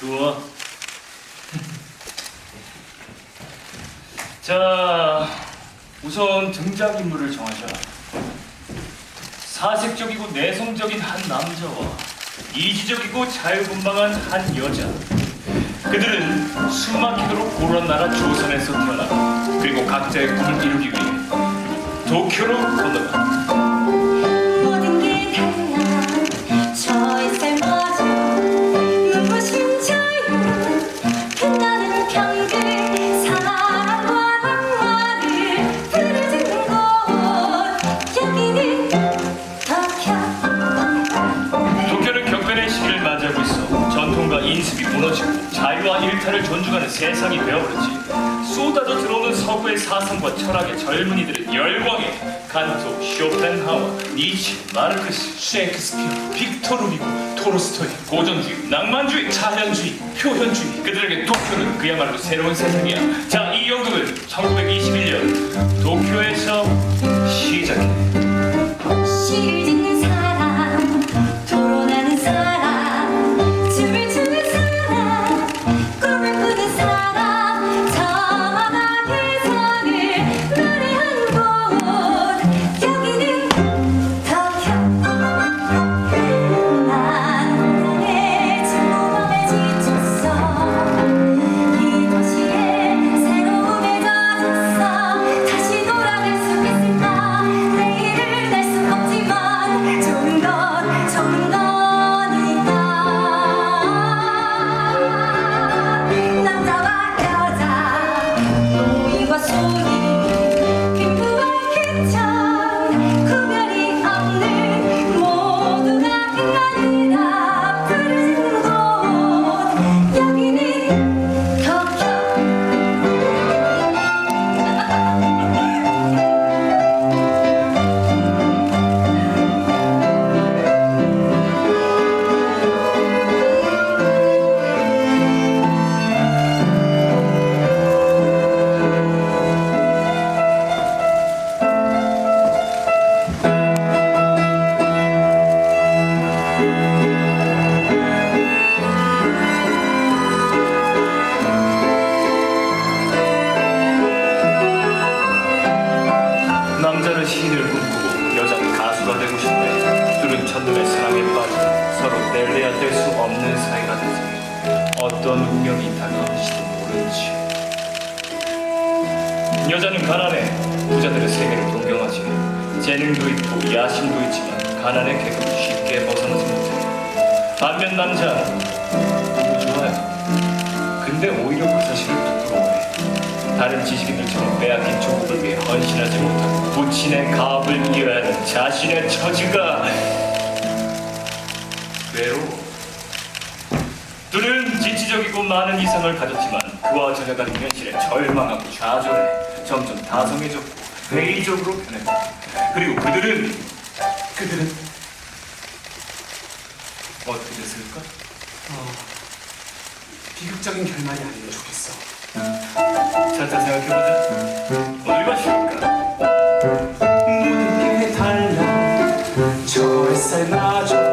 좋아. 자, 우선 등장인물을 정하자. 사색적이고 내성적인 한 남자와 이지적이고 자유분방한 한 여자. 그들은 숨막히도록 고란 나라 조선에서 태어나 그리고 각자의 꿈을 이루기 위해 도쿄로 건너가. 일탈을 존중하는 세상이 되어버렸지. 쏟아져 들어오는 서구의 사상과 철학의 젊은이들은 열광해 칸토, 쇼펜하워, 니체, 마르크스, 셰익스피어, 빅토르 리고, 토르스토이 고전주의, 낭만주의, 자연주의, 표현주의. 그들에게 도쿄는 그야말로 새로운 세상이야. 자, 이 연극은 1921 시인을 꿈꾸고 여자는 가수가 되고 싶네. 둘은 첫눈에 사랑에 빠져 서로 뗄래야 뗄 수 없는 사이가 되지. 어떤 운명이 다가올지도 모르지. 여자는 가난해. 부자들의 세계를 동경하지. 재능도 있고 야심도 있지만 가난의 객을 쉽게 벗어나지 못해. 반면 남자는 좋아요. 근데 오히려 그 사실을. 다른 지식인들처럼 빼앗긴 위해 헌신하지 못하고 부친의 가업을 이어야 하는 자신의 처지가 외로워. 둘은 지치적이고 많은 이상을 가졌지만 그와 전혀 다른 현실에 절망하고 좌절해 점점 다성해졌고 회의적으로 변했다. 그리고 그들은 그들은 어떻게 됐을까? 비극적인 결말이 아니면 좋겠어. 차차 생각해보자. 어디가 쉬울까? 모든 게 달라 저 햇살 마저